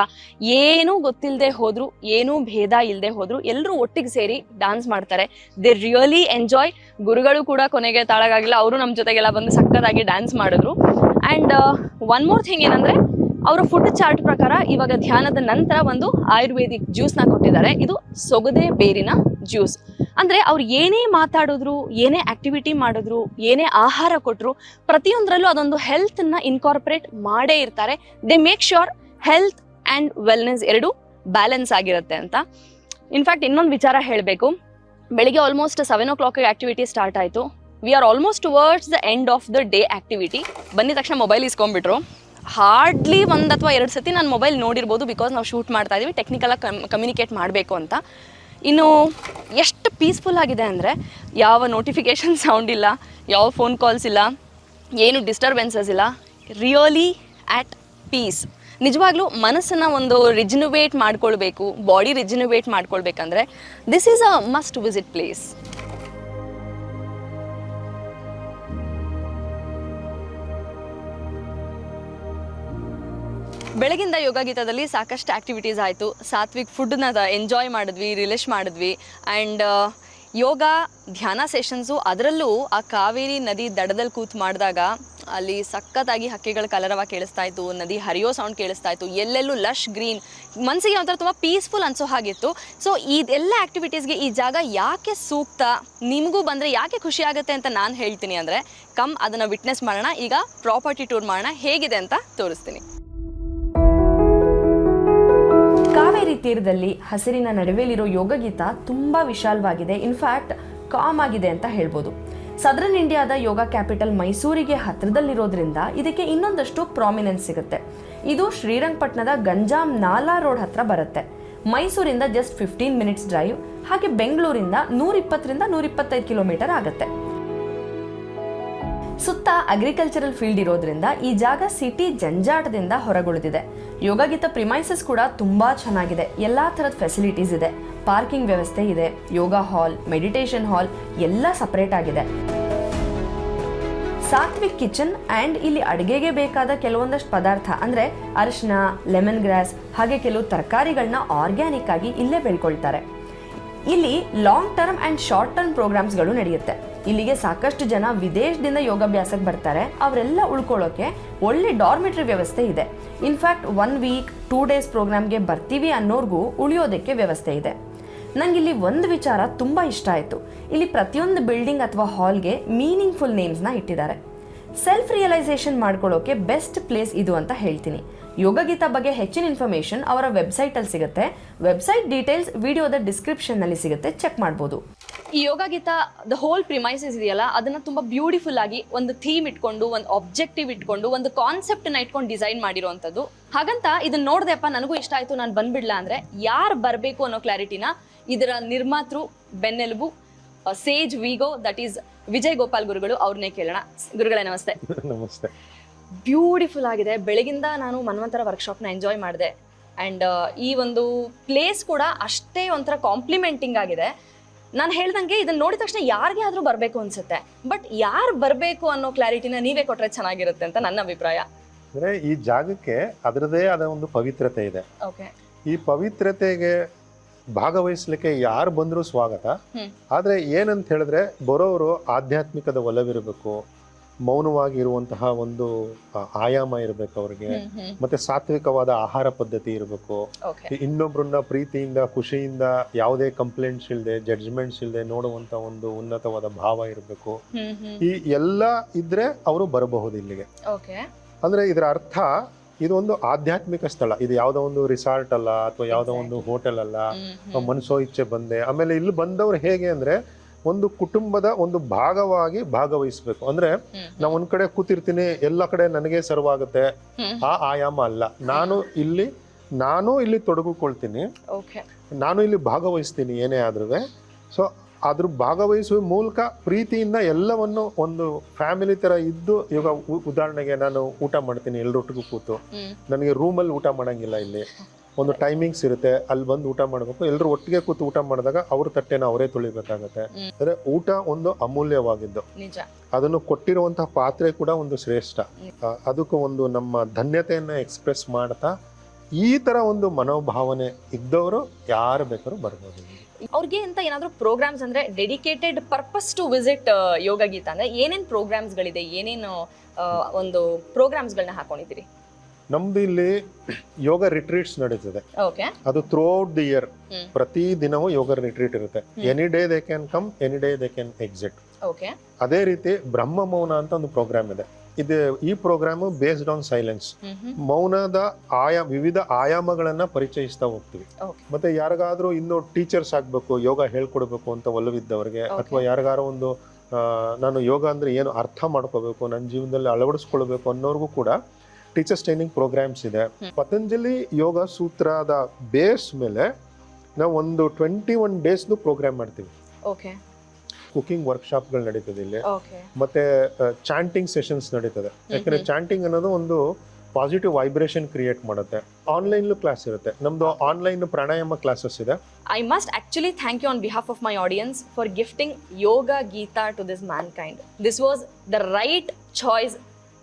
ಏನೂ ಗೊತ್ತಿಲ್ಲದೆ ಹೋದ್ರು, ಏನೂ ಭೇದ ಇಲ್ಲದೆ ಹೋದ್ರು ಎಲ್ಲರೂ ಒಟ್ಟಿಗೆ ಸೇರಿ ಡಾನ್ಸ್ ಮಾಡ್ತಾರೆ. ದೇ ರಿಯಲಿ ಎಂಜಾಯ್ ಗುರುಗಳು ಕೂಡ ಕೊನೆಗೆ ತಾಳಗಾಗಿಲ್ಲ, ಅವರು ನಮ್ಮ ಜೊತೆಗೆಲ್ಲ ಬಂದು ಸಕ್ಕತ್ತಾಗಿ ಡ್ಯಾನ್ಸ್ ಮಾಡಿದ್ರು. ಆ್ಯಂಡ್ ಒನ್ ಮೋರ್ ಥಿಂಗ್ ಏನಂದರೆ, ಅವರ ಫುಡ್ ಚಾರ್ಟ್ ಪ್ರಕಾರ ಇವಾಗ ಧ್ಯಾನದ ನಂತರ ಒಂದು ಆಯುರ್ವೇದಿಕ್ ಜ್ಯೂಸ್ನ ಕೊಟ್ಟಿದ್ದಾರೆ. ಇದು ಸೊಗದೆ ಬೇರಿನ ಜ್ಯೂಸ್ ಅಂದರೆ ಅವ್ರು ಏನೇ ಮಾತಾಡಿದ್ರು, ಏನೇ ಆಕ್ಟಿವಿಟಿ ಮಾಡಿದ್ರು, ಏನೇ ಆಹಾರ ಕೊಟ್ಟರು ಪ್ರತಿಯೊಂದರಲ್ಲೂ ಅದೊಂದು ಹೆಲ್ತನ್ನು ಇನ್ಕಾರ್ಪೊರೇಟ್ ಮಾಡೇ ಇರ್ತಾರೆ. They make sure health and wellness ಎರಡು ಬ್ಯಾಲೆನ್ಸ್ ಆಗಿರುತ್ತೆ ಅಂತ. ಇನ್ಫ್ಯಾಕ್ಟ್ ಇನ್ನೊಂದು ವಿಚಾರ ಹೇಳಬೇಕು. ಬೆಳಿಗ್ಗೆ almost seven o'clock activity start ಆಯಿತು. We are almost words the end of the day activity ಬಂದಿದ ತಕ್ಷಣ ಮೊಬೈಲ್ ಇಸ್ಕೊಂಡ್ಬಿಟ್ರು. ಹಾರ್ಡ್ಲಿ ಒಂದು ಅಥವಾ ಎರಡು ಸತಿ ನಾನು ಮೊಬೈಲ್ ನೋಡಿರ್ಬೋದು ಬಿಕಾಸ್ ನಾವು ಶೂಟ್ ಮಾಡ್ತಾ ಇದ್ದೀವಿ ಟೆಕ್ನಿಕಲಾಗಿ ಕಮ್ ಕಮ್ಯುನಿಕೇಟ್ ಮಾಡಬೇಕು ಅಂತ. ಇನ್ನು, ಎಷ್ಟು ಪೀಸ್ಫುಲ್ ಆಗಿದೆ ಅಂದರೆ ಯಾವ ನೋಟಿಫಿಕೇಷನ್ ಸೌಂಡ್ ಇಲ್ಲ, ಯಾವ ಫೋನ್ ಕಾಲ್ಸ್ ಇಲ್ಲ, ಏನು ಡಿಸ್ಟರ್ಬೆನ್ಸಸ್ ಇಲ್ಲ ರಿಯಲಿ ಆ್ಯಟ್ ಪೀಸ್ ನಿಜವಾಗ್ಲೂ ಮನಸ್ಸನ್ನು ಒಂದು ರಿಜಿನುವೇಟ್ ಮಾಡ್ಕೊಳ್ಬೇಕು body rejuvenate ಮಾಡ್ಕೊಳ್ಬೇಕಂದ್ರೆ this is a must visit place ಬೆಳಗಿಂದ ಯೋಗ ಗೀತದಲ್ಲಿ ಸಾಕಷ್ಟು ಆ್ಯಕ್ಟಿವಿಟೀಸ್ ಆಯಿತು. ಸಾತ್ವಿಕ್ ಫುಡ್ನ ಎಂಜಾಯ್ ಮಾಡಿದ್ವಿ ರಿಲೇಶ್ ಮಾಡಿದ್ವಿ. ಆ್ಯಂಡ್ ಯೋಗ ಧ್ಯಾನ ಸೆಷನ್ಸು ಅದರಲ್ಲೂ ಆ ಕಾವೇರಿ ನದಿ ದಡದಲ್ಲಿ ಕೂತ್ ಮಾಡಿದಾಗ ಅಲ್ಲಿ ಸಖತ್ತಾಗಿ ಹಕ್ಕಿಗಳ ಕಲರವ ಕೇಳಿಸ್ತಾ ಇತ್ತು, ನದಿ ಹರಿಯೋ ಸೌಂಡ್ ಕೇಳಿಸ್ತಾ ಇತ್ತು, ಎಲ್ಲೆಲ್ಲೂ ಲಶ್ ಗ್ರೀನ್ ಮನಸ್ಸಿಗೆ ಒಂಥರ ತುಂಬ ಪೀಸ್ಫುಲ್ ಅನ್ಸೋ ಹಾಗಿತ್ತು. ಸೊ ಇದೆಲ್ಲ ಆ್ಯಕ್ಟಿವಿಟೀಸ್ಗೆ ಈ ಜಾಗ ಯಾಕೆ ಸೂಕ್ತ, ನಿಮಗೂ ಬಂದರೆ ಯಾಕೆ ಖುಷಿ ಆಗುತ್ತೆ ಅಂತ ನಾನು ಹೇಳ್ತೀನಿ ಅಂದರೆ ಕಮ್ ಅದನ್ನು ವಿಟ್ನೆಸ್ ಮಾಡೋಣ, ಈಗ ಪ್ರಾಪರ್ಟಿ ಟೂರ್ ಮಾಡೋಣ, ಹೇಗಿದೆ ಅಂತ ತೋರಿಸ್ತೀನಿ. ಕಾವೇರಿ ತೀರದಲ್ಲಿ ಹಸಿರಿನ ನಡುವೆಲಿರೋ ಯೋಗಗೀತ ತುಂಬಾ ವಿಶಾಲವಾಗಿದೆ. ಇನ್ಫ್ಯಾಕ್ಟ್ ಕಾಮ್ ಆಗಿದೆ ಅಂತ ಹೇಳ್ಬೋದು. ಸದರ್ನ್ ಇಂಡಿಯಾದ ಯೋಗ ಕ್ಯಾಪಿಟಲ್ ಮೈಸೂರಿಗೆ ಹತ್ರದಲ್ಲಿರೋದ್ರಿಂದ ಇದಕ್ಕೆ ಇನ್ನೊಂದಷ್ಟು ಪ್ರಾಮಿನೆನ್ಸ್ ಸಿಗುತ್ತೆ. ಇದು ಶ್ರೀರಂಗಪಟ್ಟಣದ ಗಂಜಾಂ ನಾಲಾ ರೋಡ್ ಹತ್ರ ಬರುತ್ತೆ. ಮೈಸೂರಿಂದ ಜಸ್ಟ್ ಫಿಫ್ಟೀನ್ ಮಿನಿಟ್ಸ್ ಡ್ರೈವ್ ಹಾಗೆ ಬೆಂಗಳೂರಿಂದ ನೂರಿಪ್ಪತ್ತರಿಂದ ನೂರಿಪ್ಪತ್ತೈದು ಕಿಲೋಮೀಟರ್ ಆಗುತ್ತೆ. ಸುತ್ತ ಅಗ್ರಿಕಲ್ಚರಲ್ ಫೀಲ್ಡ್ ಇರೋದ್ರಿಂದ ಈ ಜಾಗ ಸಿಟಿ ಜಂಜಾಟದಿಂದ ಹೊರಗುಳಿದಿದೆ. ಯೋಗಗೀತ ಪ್ರಿಮೈಸಸ್ ಕೂಡ ತುಂಬಾ ಚೆನ್ನಾಗಿದೆ. ಎಲ್ಲಾ ಥರದ ಫೆಸಿಲಿಟೀಸ್ ಇದೆ. ಪಾರ್ಕಿಂಗ್ ವ್ಯವಸ್ಥೆ ಇದೆ ಯೋಗ ಹಾಲ್ ಮೆಡಿಟೇಷನ್ ಹಾಲ್ ಎಲ್ಲ ಸಪರೇಟ್ ಆಗಿದೆ. ಸಾತ್ವಿಕ್ ಕಿಚನ್ ಆ್ಯಂಡ್ ಇಲ್ಲಿ ಅಡುಗೆಗೆ ಬೇಕಾದ ಕೆಲವೊಂದಷ್ಟು ಪದಾರ್ಥ ಅಂದರೆ ಅರಿಶಿನ ಲೆಮನ್ ಗ್ರಾಸ್ ಹಾಗೆ ಕೆಲವು ತರಕಾರಿಗಳನ್ನ ಆರ್ಗ್ಯಾನಿಕ್ ಆಗಿ ಇಲ್ಲೇ ಬೆಳ್ಕೊಳ್ತಾರೆ. ಇಲ್ಲಿ long term and short term ಪ್ರೋಗ್ರಾಮ್ಸ್ಗಳು ನಡೆಯುತ್ತೆ. ಇಲ್ಲಿಗೆ ಸಾಕಷ್ಟು ಜನ ವಿದೇಶದಿಂದ ಯೋಗಾಭ್ಯಾಸಕ್ಕೆ ಬರ್ತಾರೆ. ಅವರೆಲ್ಲ ಉಳ್ಕೊಳ್ಳೋಕೆ ಒಳ್ಳೆ ಡಾರ್ಮೆಟ್ರಿ ವ್ಯವಸ್ಥೆ ಇದೆ. In fact one week two days ಪ್ರೋಗ್ರಾಮ್ಗೆ ಬರ್ತೀವಿ ಅನ್ನೋರ್ಗೂ ಉಳಿಯೋದಕ್ಕೆ ವ್ಯವಸ್ಥೆ ಇದೆ. ನಂಗಿಲ್ಲಿ ಒಂದು ವಿಚಾರ ತುಂಬ ಇಷ್ಟ ಆಯಿತು. ಇಲ್ಲಿ ಪ್ರತಿಯೊಂದು ಬಿಲ್ಡಿಂಗ್ ಅಥವಾ ಹಾಲ್ಗೆ ಮೀನಿಂಗ್ಫುಲ್ ನೇಮ್ಸ್ನ ಇಟ್ಟಿದ್ದಾರೆ. ಸೆಲ್ಫ್ ರಿಯಲೈಸೇಷನ್ ಮಾಡ್ಕೊಳ್ಳೋಕೆ ಬೆಸ್ಟ್ ಪ್ಲೇಸ್ ಇದು ಅಂತ ಹೇಳ್ತೀನಿ. ಯೋಗಗೀತಾ ಬಗ್ಗೆ ಹೆಚ್ಚಿನ ಇನ್ಫಾರ್ಮೇಷನ್ ಅವರ ವೆಬ್ಸೈಟಲ್ಲಿ ಸಿಗುತ್ತೆ. ವೆಬ್ಸೈಟ್ ಡೀಟೇಲ್ಸ್ ವಿಡಿಯೋದ ಡಿಸ್ಕ್ರಿಪ್ಷನ್ನಲ್ಲಿ ಸಿಗುತ್ತೆ. ಚೆಕ್ ಮಾಡ್ಬೋದು. ಈ ಯೋಗ ಗೀತ ದ ಹೋಲ್ ಪ್ರಿಮೈಸಸ್ ಇದೆಯಲ್ಲ, ಅದನ್ನ ತುಂಬಾ ಬ್ಯೂಟಿಫುಲ್ ಆಗಿ ಒಂದು ಥೀಮ್ ಇಟ್ಕೊಂಡು, ಒಂದು ಆಬ್ಜೆಕ್ಟಿವ್ ಇಟ್ಕೊಂಡು, ಒಂದು ಕಾನ್ಸೆಪ್ಟ್ನ ಇಟ್ಕೊಂಡು ಡಿಸೈನ್ ಮಾಡಿರೋವಂಥದ್ದು ಹಾಗಂತ ಇದನ್ನ ನೋಡ್ದೆಪ್ಪ ನನಗೂ ಇಷ್ಟ ಆಯ್ತು, ನಾನು ಬಂದ್ಬಿಡ್ಲಾ ಅಂದ್ರೆ ಯಾರು ಬರಬೇಕು ಅನ್ನೋ ಕ್ಲಾರಿಟಿನ ಇದರ ನಿರ್ಮಾತೃ ಬೆನ್ನೆಲುಬು sage Vigo that is Vijay Gopal ಗುರುಗಳು ಅವ್ರನ್ನೇ ಕೇಳೋಣ. ಗುರುಗಳೇ ನಮಸ್ತೆ. ನಮಸ್ತೆ. ಬ್ಯೂಟಿಫುಲ್ ಆಗಿದೆ. ಬೆಳಗಿಂದ ನಾನು ಮನ್ವಂತರ ವರ್ಕ್ಶಾಪ್ನ ಎಂಜಾಯ್ ಮಾಡಿದೆ. ಆ್ಯಂಡ್ ಈ ಒಂದು ಪ್ಲೇಸ್ ಕೂಡ ಅಷ್ಟೇ ಒಂಥರ ಕಾಂಪ್ಲಿಮೆಂಟಿಂಗ್ ಆಗಿದೆ. ನಾನು ಹೇಳ್ದಂಗೆ ಇದನ್ನ ನೋಡಿದ ತಕ್ಷಣ ಯಾರಿಗೆ ಆದರೂ ಬರಬೇಕು ಅನ್ಸುತ್ತೆ. ಬಟ್ ಯಾರು ಬರಬೇಕು ಅನ್ನೋ ಕ್ಲಾರಿಟಿನ ನೀವೇ ಕೊಟ್ಟರೆ ಚೆನ್ನಾಗಿರುತ್ತೆ ಅಂತ ನನ್ನ ಅಭಿಪ್ರಾಯ. ಅಂದರೆ ಈ ಜಾಗಕ್ಕೆ ಅದರದೇ ಆದ ಒಂದು ಪವಿತ್ರತೆ ಇದೆ. ಓಕೆ ಈ ಪವಿತ್ರತೆಗೆ ಭಾಗವಹಿಸ್ಲಿಕ್ಕೆ ಯಾರು ಬಂದರೂ ಸ್ವಾಗತ. ಆದರೆ ಏನಂತ ಹೇಳಿದ್ರೆ ಬರೋರು ಆಧ್ಯಾತ್ಮಿಕದ ಒಲವಿರಬೇಕು ಮೌನವಾಗಿ ಇರುವಂತಹ ಒಂದು ಆಯಾಮ ಇರಬೇಕು ಅವ್ರಿಗೆ. ಮತ್ತೆ ಸಾತ್ವಿಕವಾದ ಆಹಾರ ಪದ್ಧತಿ ಇರಬೇಕು. ಇನ್ನೊಬ್ಬರನ್ನ ಇನ್ನೊಬ್ರನ್ನ ಪ್ರೀತಿಯಿಂದ ಖುಷಿಯಿಂದ ಯಾವುದೇ ಕಂಪ್ಲೇಂಟ್ಸ್ ಇಲ್ಲದೆ ಜಡ್ಜ್ಮೆಂಟ್ಸ್ ಇಲ್ಲದೆ ನೋಡುವಂತ ಒಂದು ಉನ್ನತವಾದ ಭಾವ ಇರಬೇಕು. ಈ ಎಲ್ಲ ಇದ್ರೆ ಅವರು ಬರಬಹುದು ಇಲ್ಲಿಗೆ. ಅಂದ್ರೆ ಇದರ ಅರ್ಥ ಇದು ಒಂದು ಆಧ್ಯಾತ್ಮಿಕ ಸ್ಥಳ. ಇದು ಯಾವುದೋ ಒಂದು ರಿಸಾರ್ಟ್ ಅಲ್ಲ ಅಥವಾ ಯಾವುದೋ ಒಂದು ಹೋಟೆಲ್ ಅಲ್ಲ ಮನಸೋ ಇಚ್ಛೆ ಬಂದೆ. ಆಮೇಲೆ ಇಲ್ಲಿ ಬಂದವರು ಹೇಗೆ ಅಂದ್ರೆ ಒಂದು ಕುಟುಂಬದ ಒಂದು ಭಾಗವಾಗಿ ಭಾಗವಹಿಸಬೇಕು. ಅಂದ್ರೆ ನಾ ನಾವು ಒಂದ್ ಕಡೆ ಕೂತಿರ್ತೀನಿ ಎಲ್ಲ ಕಡೆ ನನಗೆ ಸರ್ವ್ ಆಗುತ್ತೆ. ಆ ಆಯಾಮ ಅಲ್ಲ. ನಾನು ಇಲ್ಲಿ ನಾನು ಇಲ್ಲಿ ತೊಡಗಿಕೊಳ್ತೀನಿ. ನಾನು ಇಲ್ಲಿ ಭಾಗವಹಿಸ್ತೀನಿ ಏನೇ ಆದ್ರೂ ಸೊ ಅದ್ರ ಭಾಗವಹಿಸುವ ಮೂಲಕ ಪ್ರೀತಿಯಿಂದ ಎಲ್ಲವನ್ನು ಒಂದು ಫ್ಯಾಮಿಲಿ ತರ ಇದ್ದು ಇವಾಗ ಉದಾಹರಣೆಗೆ ನಾನು ಊಟ ಮಾಡ್ತೀನಿ ಎಲ್ಲರೊಟ್ಟಿಗೂ ಕೂತು. ನನಗೆ ರೂಮಲ್ಲಿ ಊಟ ಮಾಡಂಗಿಲ್ಲ ಇಲ್ಲಿ. ಒಂದು ಟೈಮಿಂಗ್ಸ್ ಇರುತ್ತೆ ಅಲ್ಲಿ ಬಂದು ಊಟ ಮಾಡಬೇಕು. ಎಲ್ಲರೂ ಒಟ್ಟಿಗೆ ಕೂತು ಊಟ ಮಾಡಿದಾಗ ಅವ್ರ ತಟ್ಟೆನ ಅವರೇ ತುಳಿಬೇಕಾಗತ್ತೆ. ಅಂದ್ರೆ ಊಟ ಒಂದು ಅಮೂಲ್ಯವಾಗಿದ್ದು. ಅದನ್ನು ಕೊಟ್ಟಿರುವಂತಹ ಪಾತ್ರೆ ಕೂಡ ಒಂದು ಶ್ರೇಷ್ಠ. ಅದಕ್ಕೂ ಒಂದು ನಮ್ಮ ಧನ್ಯತೆಯನ್ನ ಎಕ್ಸ್ಪ್ರೆಸ್ ಮಾಡ್ತಾ ಈ ತರ ಒಂದು ಮನೋಭಾವನೆ ಇದ್ದವರು ಯಾರು ಬೇಕಾದ್ರೂ ಬರ್ಬೋದು ಅವ್ರಿಗೆ ಅಂತ ಏನಾದರೂ ಪ್ರೋಗ್ರಾಮ್ಸ್ ಅಂದ್ರೆ dedicated purpose to visit Yoga Geeta ಅಂದ್ರೆ ಏನೇನು ಪ್ರೋಗ್ರಾಮ್ಸ್ಗಳಿದೆ ಏನೇನು ಒಂದು ಪ್ರೋಗ್ರಾಮ್ಸ್ಗಳನ್ನ ಹಾಕೊಂಡಿದ್ದೀರಿ? ನಮ್ದು ಇಲ್ಲಿ ಯೋಗ ರಿಟ್ರೀಟ್ಸ್ ನಡೀತದೆ. ಓಕೆ ಅದು ಥ್ರೂ ಔಟ್ ದಿ ಇಯರ್. ಪ್ರತಿ ದಿನವೂ ಯೋಗ ರಿಟ್ರೀಟ್ ಇರುತ್ತೆ. Any day they can come any day they can exit okay ಅದೇ ರೀತಿ ಬ್ರಹ್ಮ ಮೌನ ಅಂತ ಒಂದು ಪ್ರೋಗ್ರಾಮ್ ಇದೆ. ಇದು ಈ ಪ್ರೋಗ್ರಾಮ್ ಬೇಸ್ಡ್ ಆನ್ ಸೈಲೆನ್ಸ್ ಮೌನದ ಆಯಾ ವಿವಿಧ ಆಯಾಮಗಳನ್ನ ಪರಿಚಯಿಸ್ತಾ ಹೋಗ್ತೀವಿ. ಮತ್ತೆ ಯಾರಿಗಾದ್ರೂ ಇನ್ನು ಟೀಚರ್ಸ್ ಆಗ್ಬೇಕು ಯೋಗ ಹೇಳ್ಕೊಡ್ಬೇಕು ಅಂತ ಒಲವಿದ್ದವರಿಗೆ ಅಥವಾ ಯಾರಿಗಾರ ಒಂದು ನಾನು ಯೋಗ ಅಂದ್ರೆ ಏನು ಅರ್ಥ ಮಾಡ್ಕೋಬೇಕು ನನ್ನ ಜೀವನದಲ್ಲಿ ಅಳವಡಿಸ್ಕೊಳ್ಬೇಕು ಅನ್ನೋರ್ಗೂ ಕೂಡ ಟೀಚರ್ಸ್ ಟ್ರೈನಿಂಗ್ ಪ್ರೋಗ್ರಾಮ್ಸ್ ಇದೆ. ಪತಂಜಲಿ ಯೋಗ ಸೂತ್ರದ ಬೇಸ್ ಮೇಲೆ ನಾವು ಒಂದು ಟ್ವೆಂಟಿ ಒನ್ ಡೇಸ್ ಪ್ರೋಗ್ರಾಮ್ ಮಾಡ್ತೀವಿ. ಓಕೆ ಕುಕಿಂಗ್ ವರ್ಕ್ಶಾಪ್ಗಳು ನಡೀತದೆ ಇಲ್ಲಿ. ಮತ್ತೆ ಚಾಂಟಿಂಗ್ ಸೆಷನ್ಸ್ ನಡೀತದೆ. ಯಾಕಂದ್ರೆ ಚಾಂಟಿಂಗ್ ಅನ್ನೋದು ಒಂದು ಪಾಸಿಟಿವ್ ವೈಬ್ರೇಷನ್ ಕ್ರಿಯೇಟ್ ಮಾಡುತ್ತೆ. ಆನ್ಲೈನ್ ಕ್ಲಾಸ್ ಇರುತ್ತೆ. ನಮ್ದು ಆನ್ಲೈನ್ ಪ್ರಾಣಾಯಾಮ ಕ್ಲಾಸಸ್ ಇದೆ. I must actually thank you on behalf of my audience for gifting Yoga Geeta to this mankind this was the right choice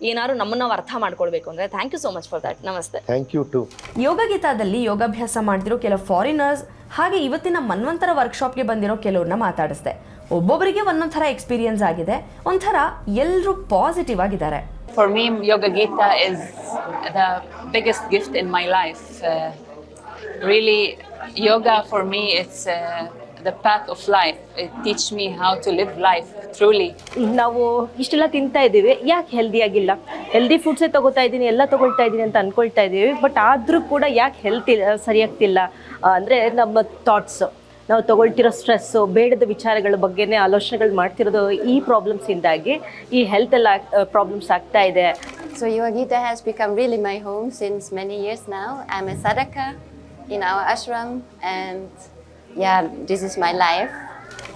ಏನಾದ್ರು ನಮ್ಮನ್ನ ಅರ್ಥ ಮಾಡ್ಕೊಳ್ಬೇಕು ಅಂದ್ರೆ thank you so much for that namaste. Thank you to Yoga ಗೀತಾದಲ್ಲಿ ಯೋಗಾಭ್ಯಾಸ ಮಾಡ್ತಿರೋ ಕೆಲವು foreigners ಹಾಗೆ ಇವತ್ತಿನ ಮನ್ವಂತರ ವರ್ಕ್ಶಾಪ್ಗೆ ಬಂದಿರೋ ಕೆಲವ್ರನ್ನ ಮಾತಾಡಿಸ್ದೆ. ಒಬ್ಬೊಬ್ಬರಿಗೆ ಒಂದೊಂದ್ ಥರ ಎಕ್ಸ್ಪೀರಿಯನ್ಸ್ ಆಗಿದೆ ಒಂಥರ ಎಲ್ಲರೂ ಪಾಸಿಟಿವ್ ಆಗಿದ್ದಾರೆ For me, Yoga Gita is the biggest gift in my life. Uh, really, yoga for me, it's uh, the path of life. It teaches me how to live life truly. ನಾವು ಇಷ್ಟೆಲ್ಲ ತಿಂತಾ ಇದ್ದೀವಿ ಯಾಕೆ healthy ಆಗಿಲ್ಲ healthy ಫುಡ್ಸೇ ತಗೋತಾ ಇದ್ದೀನಿ ಎಲ್ಲ ತಗೊಳ್ತಾ ಇದ್ದೀನಿ ಅಂತ ಅನ್ಕೊಳ್ತಾ ಇದ್ದೀವಿ ಬಟ್ ಆದರೂ ಕೂಡ ಯಾಕೆ ಹೆಲ್ತ್ ಸರಿಯಾಗ್ತಿಲ್ಲ ಅಂದರೆ ನಮ್ಮ ಥಾಟ್ಸ್ ನಾವು ತಗೊಳ್ತಿರೋ ಸ್ಟ್ರೆಸ್ಸು ಬೇಡದ ವಿಚಾರಗಳ ಬಗ್ಗೆನೇ ಆಲೋಚನೆಗಳು ಮಾಡ್ತಿರೋದು ಈ ಪ್ರಾಬ್ಲಮ್ಸಿಂದಾಗಿ ಈ ಹೆಲ್ತ್ ಎಲ್ಲ ಪ್ರಾಬ್ಲಮ್ಸ್ ಆಗ್ತಾ ಇದೆ. So Yoga has become we'll my home since many years years I I'm a sadhaka in our ashram and yeah this is my life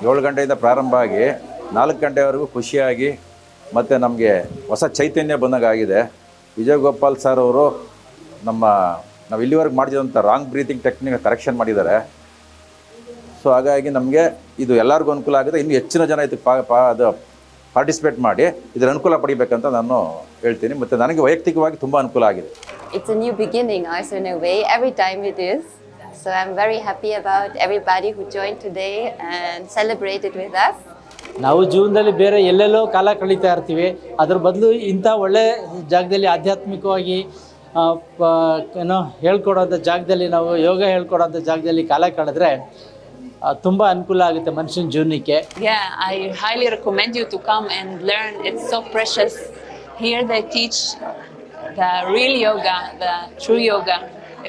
ಏಳು ಗಂಟೆಯಿಂದ ಪ್ರಾರಂಭ ಆಗಿ ನಾಲ್ಕು ಗಂಟೆವರೆಗೂ ಖುಷಿಯಾಗಿ ಮತ್ತು ನಮಗೆ ಹೊಸ ಚೈತನ್ಯ ಬಂದಂಗಾಗಿದೆ. ವಿಜಯ್ ಗೋಪಾಲ್ ಸರ್ ಅವರು ನಮ್ಮ ನಾವು ಇಲ್ಲಿವರೆಗೆ ಮಾಡಿದಂಥ ರಾಂಗ್ ಬ್ರೀತಿಂಗ್ ಟೆಕ್ನಿಕ್ ಕರೆಕ್ಷನ್ ಮಾಡಿದ್ದಾರೆ. ಸೊ ಹಾಗಾಗಿ ನಮಗೆ ಇದು ಎಲ್ಲರಿಗೂ ಅನುಕೂಲ ಆಗಿದೆ. ಇನ್ನು ಹೆಚ್ಚಿನ ಜನ ಇದಕ್ಕೆ ಪಾ ಪಾ ಅದು ಪಾರ್ಟಿಸಿಪೇಟ್ ಮಾಡಿ ಇದರ ಅನುಕೂಲ ಪಡಿಬೇಕಂತ ನಾನು ಹೇಳ್ತೀನಿ. ಮತ್ತು ನನಗೆ ವೈಯಕ್ತಿಕವಾಗಿ ತುಂಬ ಅನುಕೂಲ ಆಗಿದೆ. It's a new beginning also in a way, every time it is. So I'm very happy about everybody who joined today and celebrated with us. ನಾವು ಜೀವನದಲ್ಲಿ ಬೇರೆ ಎಲ್ಲೆಲ್ಲೋ ಕಾಲ ಕಳೀತಾ ಇರ್ತೀವಿ. ಅದ್ರ ಬದಲು ಇಂಥ ಒಳ್ಳೆ ಜಾಗದಲ್ಲಿ ಆಧ್ಯಾತ್ಮಿಕವಾಗಿ ಆ, ಪ- ಏನೋ ಹೇಳ್ಕೊಡೋಂಥ ಜಾಗದಲ್ಲಿ ನಾವು ಯೋಗ ಹೇಳ್ಕೊಡೋಂಥ ಜಾಗದಲ್ಲಿ ಕಾಲ ಕಳೆದ್ರೆ ತುಂಬಾ ಅನುಕೂಲ ಆಗುತ್ತೆ ಮನುಷ್ಯನ ಜೀವನಕ್ಕೆ. I highly recommend you to come and learn it's so precious here they teach the real yoga the true yoga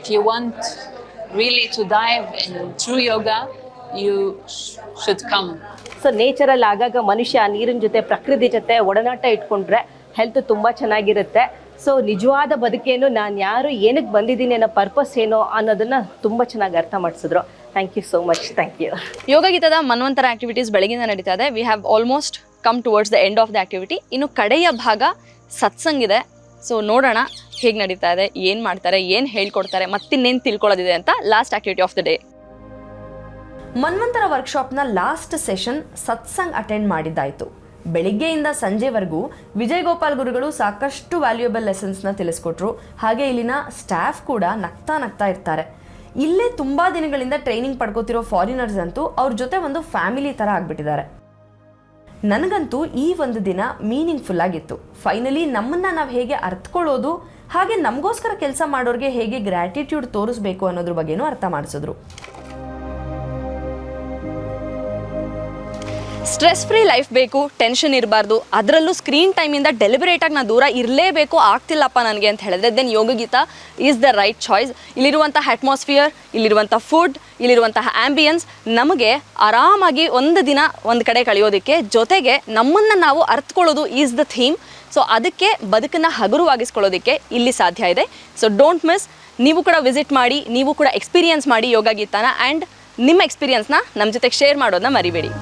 if you want really to dive in true yoga you should come so naturally ಆಗಾಗ ಮನುಷ್ಯ ನೀರಿನ ಜೊತೆ ಪ್ರಕೃತಿ ಜೊತೆ ಒಡನಾಟ ಇಟ್ಕೊಂಡ್ರೆ health ತುಂಬ ಚೆನ್ನಾಗಿರುತ್ತೆ. ಸೊ ನಿಜವಾದ ಬದುಕೇನು? ನಾನು ಯಾರು ಏನಕ್ಕೆ ಬಂದಿದ್ದೀನಿ ಅನ್ನೋ ಪರ್ಪಸ್ ಏನೋ ಅನ್ನೋದನ್ನು ತುಂಬ ಚೆನ್ನಾಗಿ ಅರ್ಥ ಮಾಡಿಸಿದ್ರು. Thank you so much thank you Yoga ಗೀತದ Manvantara activities ಬೆಳಗಿನ ನಡೀತಾ ಇದೆ. We have almost come towards the end of the activity ಇನ್ನು ಕಡೆಯ ಭಾಗ ಸತ್ಸಂಗ್ ಇದೆ. ಸೊ ನೋಡೋಣ ಹೇಗೆ ನಡೀತಾ ಇದೆ ಏನು ಮಾಡ್ತಾರೆ ಏನು ಹೇಳ್ಕೊಡ್ತಾರೆ ಮತ್ತಿನ್ನೇನು ತಿಳ್ಕೊಳ್ಳೋದಿದೆ ಅಂತ last activity of the day Manvantara ವರ್ಕ್ಶಾಪ್ನ last session satsang attend ಮಾಡಿದ್ದಾಯಿತು. ಬೆಳಿಗ್ಗೆಯಿಂದ ಸಂಜೆವರೆಗೂ ವಿಜಯ್ ಗೋಪಾಲ್ ಗುರುಗಳು ಸಾಕಷ್ಟು ವ್ಯಾಲ್ಯೂಯಬಲ್ ಲೆಸನ್ಸ್ನ ತಿಳಿಸ್ಕೊಟ್ರು. ಹಾಗೆ ಇಲ್ಲಿನ ಸ್ಟಾಫ್ ಕೂಡ ನಗ್ತಾ ನಗ್ತಾ ಇರ್ತಾರೆ. ಇಲ್ಲೇ ತುಂಬಾ ದಿನಗಳಿಂದ ಟ್ರೈನಿಂಗ್ ಪಡ್ಕೋತಿರೋ ಫಾರಿನರ್ಸ್ ಅಂತೂ ಅವ್ರ ಜೊತೆ ಒಂದು ಫ್ಯಾಮಿಲಿ ಥರ ಆಗ್ಬಿಟ್ಟಿದ್ದಾರೆ. ನನಗಂತೂ ಈ ಒಂದು ದಿನ ಮೀನಿಂಗ್ಫುಲ್ ಆಗಿತ್ತು. ಫೈನಲಿ ನಮ್ಮನ್ನ ನಾವು ಹೇಗೆ ಅರ್ಥಕೊಳ್ಳೋದು ಹಾಗೆ ನಮಗೋಸ್ಕರ ಕೆಲಸ ಮಾಡೋರಿಗೆ ಹೇಗೆ ಗ್ರ್ಯಾಟಿಟ್ಯೂಡ್ ತೋರಿಸ್ಬೇಕು ಅನ್ನೋದ್ರ ಬಗ್ಗೆನೂ ಅರ್ಥ ಮಾಡಿಸಿದ್ರು. ಸ್ಟ್ರೆಸ್ ಫ್ರೀ ಲೈಫ್ ಬೇಕು, ಟೆನ್ಷನ್ ಇರಬಾರ್ದು. ಅದರಲ್ಲೂ ಸ್ಕ್ರೀನ್ ಟೈಮಿಂದ ಡೆಲಿಬರೇಟಾಗಿ ನಾನು ದೂರ ಇರಲೇಬೇಕು, ಆಗ್ತಿಲ್ಲಪ್ಪ ನನಗೆ ಅಂತ ಹೇಳಿದ್ರೆ then Yoga Geeta is the right choice ಇಲ್ಲಿರುವಂತಹ ಅಟ್ಮಾಸ್ಫಿಯರ್ ಇಲ್ಲಿರುವಂಥ ಫುಡ್ ಇಲ್ಲಿರುವಂತಹ ಆಂಬಿಯನ್ಸ್ ನಮಗೆ ಆರಾಮಾಗಿ ಒಂದು ದಿನ ಒಂದು ಕಡೆ ಕಳೆಯೋದಕ್ಕೆ ಜೊತೆಗೆ ನಮ್ಮನ್ನು ನಾವು ಅರ್ಥಕೊಳ್ಳೋದು ಈಸ್ ದ ಥೀಮ್ ಸೊ ಅದಕ್ಕೆ ಬದುಕನ್ನು ಹಗುರವಾಗಿಸ್ಕೊಳ್ಳೋದಕ್ಕೆ ಇಲ್ಲಿ ಸಾಧ್ಯ ಇದೆ. ಸೊ ಡೋಂಟ್ ಮಿಸ್ ನೀವು ಕೂಡ ವಿಸಿಟ್ ಮಾಡಿ, ನೀವು ಕೂಡ ಎಕ್ಸ್ಪೀರಿಯನ್ಸ್ ಮಾಡಿ ಯೋಗ ಗೀತಾನ ಆ್ಯಂಡ್ ನಿಮ್ಮ ಎಕ್ಸ್ಪೀರಿಯನ್ಸ್ನ ನಮ್ಮ ಜೊತೆಗೆ ಶೇರ್ ಮಾಡೋದನ್ನ ಮರಿಬೇಡಿ.